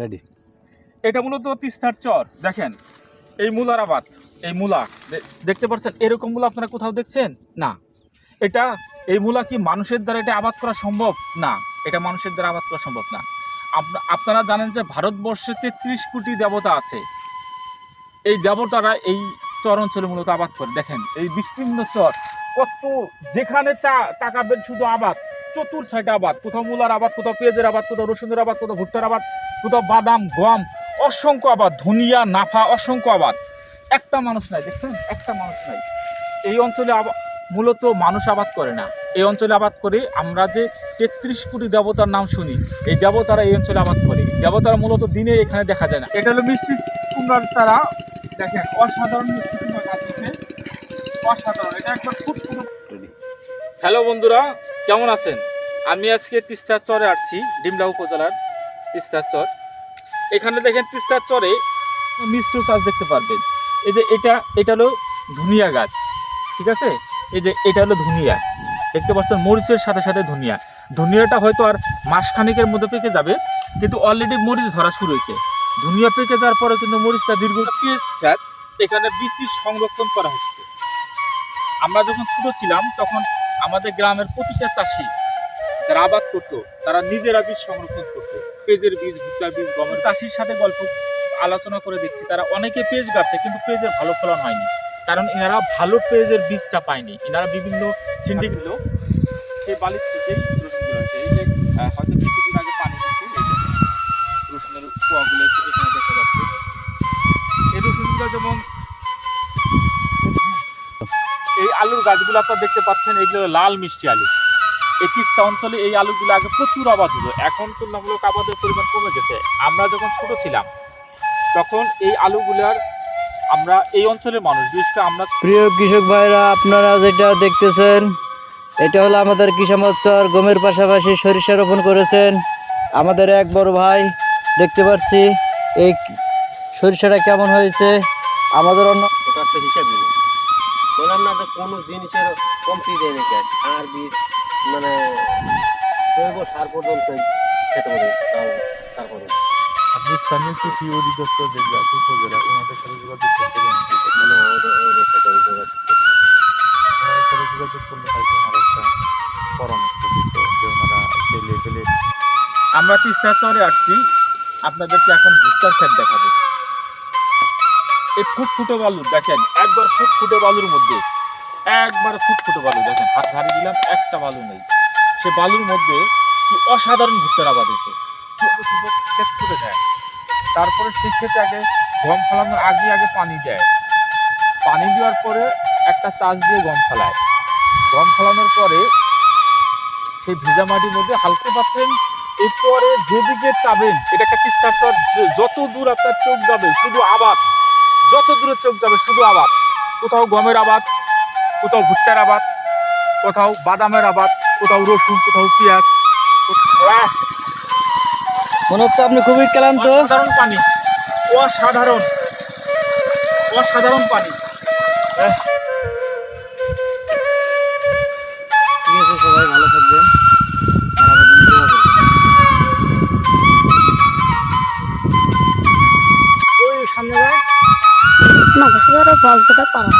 Ready এটা মূলত তিস্তার চর, দেখেন। এই মূলার আবাদ এই মূলা দেখতে পাচ্ছেন এরকম মূলা আপনারা কোথাও দেখছেন? না। এটা, এই মূলা কি মানুষের দ্বারা এটা আবাদ করা সম্ভব? না। এটা মানুষের দ্বারা আবাদ করা সম্ভব না। আপনা- আপনারা জানেন যে ভারতবর্ষে তেত্রিশ কোটি দেবতা আছে। এই দেবতারা এই চর অঞ্চলে মূলত আবাদ করে। দেখেন, এই বিস্তীর্ণ চর, কত, যেখানে চা- তাকাবেন শুধু আবাদ। চতুর সাইডে আবাদ। কোথাও মূলার আবাদ কোথাও পেঁয়াজের আবাদ কোথাও রসুনের আবাদ কোথাও ভুট্টার আবাদ কোথাও বাদাম গম অসংখ্য আবাদ ধনিয়া নাফা অসংখ্য আবাদ। একটা মানুষ নাই দেখছেন? একটা মানুষ নাই। এই অঞ্চলে মূলত মানুষ আবাদ করে না। এই অঞ্চলে আবাদ করে আমরা যে তেত্রিশ কোটি দেবতার নাম শুনি এই দেবতারা এই অঞ্চলে আবাদ করে। দেবতারা মূলত দিনে এখানে দেখা যায় না। এটা হলো মিষ্টি কুমড়ার তারা দেখেন অসাধারণ মিষ্টি কুমড়া গাছ আছে। অসাধারণ। এটা একবার খুব হ্যালো বন্ধুরা কেমন আছেন? আমি আজকে তিস্তার চরে আসছি ডিমলা উপজেলার তিস্তার চর। এখানে দেখেন তিস্তার চরে মিশ্র চাষ দেখতে পারবেন। এই যে এটা এটা হলো ধুনিয়া গাছ, ঠিক আছে? এই যে এটা হলো ধুনিয়া। দেখতে পাচ্ছেন মরিচের সাথে সাথে ধনিয়া। ধুনিয়াটা হয়তো আর মাসখানেকের মধ্যে পেকে যাবে, কিন্তু অলরেডি মরিচ ধরা শুরু হয়েছে। ধুনিয়া পেকে যাওয়ার পরে কিন্তু মরিচটা দীর্ঘ পিএস খ্যাত এখানে বীজ সংরক্ষণ করা হচ্ছে। আমরা যখন ছোট ছিলাম, তখন আমাদের গ্রামের প্রতিটা চাষি যারা আবাদ করতো তারা নিজেরা বীজ সংরক্ষণ করতো। পেঁয়াজের বীজ ভুট্টার বীজ গমের চাষির সাথে গল্প আলোচনা করে দেখছি তারা অনেকে পেঁয়াজ গাছে কিন্তু পেঁয়াজের ভালো ফলন হয়নি। কারণ এনারা ভালো পেঁয়াজের বীজটা পায়নি। এনারা বিভিন্ন সিন্ডিগুলো সেই বালির থেকেই রসুনগুলো হচ্ছে এই যে হয়তো কিছুদিন আগে পানি দিচ্ছে এই যে রসুনের কুয়াগুলো এখানে দেখা যাচ্ছে। এই রসুনগুলো যেমন আলুর গাছগুলো আপনারা দেখতে পাচ্ছেন এগুলো হলো লাল মিষ্টি আলু। এই তিস্তা অঞ্চলে এই আলুগুলো আগে প্রচুর আবাদ হতো এখন তুলনামূলক আবাদের পরিমাণ কমে গেছে। আমরা যখন ছোট ছিলাম তখন এই আলুগুলার আমরা এই অঞ্চলের মানুষ বিশেষ করে আমরা প্রিয় কৃষক ভাইরা আপনারা যেটা দেখতেছেন এটা হলো আমাদের কিষামচ্চর গমের পাশাপাশি সরিষা রোপণ করেছেন। আমাদের এক বড় ভাই দেখতে পাচ্ছি এই সরিষাটা কেমন হয়েছে? আমাদের অন্য হিসাব না যে কোনো জিনিসের কমতি দেয় নাকি আর বীজ মানে জৈব সার পর্যন্তই খেতে পারে তাও তারপরে। আপনি স্থানীয় কৃষি অধিদপ্তর যেগুলো আছে উপজেলা ওনাদের সাথে যোগাযোগ করতে পারেন। মানে ওদের সাথে যোগাযোগ। ওনাদের সাথে যোগাযোগ করলে হয়তো ওনারা একটা পরামর্শ দিত যে ওনারা সেই লেভেলে আমরা তিস্তা চরে আসছি আপনাদেরকে এখন ভুট্টার ক্ষেত দেখাবো। এই ফুটফুটে বালু দেখেন একবার ফুটফুটে বালুর মধ্যে একবার ফুটফুটে বালু, দেখেন, হাত ঝাড়ি দিলাম, একটা বালু নেই। সে বালুর মধ্যে কি অসাধারণ ভুট্টার আবাদ ছোট ক্ষেত করে দেয় তারপরে সেই ক্ষেতে আগে গম ফলানোর আগে আগে পানি দেয়। পানি দেওয়ার পরে একটা চাষ দিয়ে গম ফেলায়। গম ফলানোর পরে সেই ভেজা মাটির মধ্যে হালকা পাচ্ছেন এই চরে যেদিকে চাবেন এটা একটা তিস্তার চর যত দূর আপনার চোখ যাবে, শুধু আবাদ। যত দূরে চোখ যাবে, শুধু আবাদ। কোথাও গমের আবাদ কোথাও ভুট্টার আবাদ কোথাও বাদামের আবাদ কোথাও রসুন কোথাও পেঁয়াজ। মনে হচ্ছে আপনি খুবই ক্লান্ত। অসাধারণ পানি। অসাধারণ। অসাধারণ পানি! ঠিক আছে সবাই ভালো থাকবেন। সামনে ভাই মাদ্রাসাদারা বলতে পারা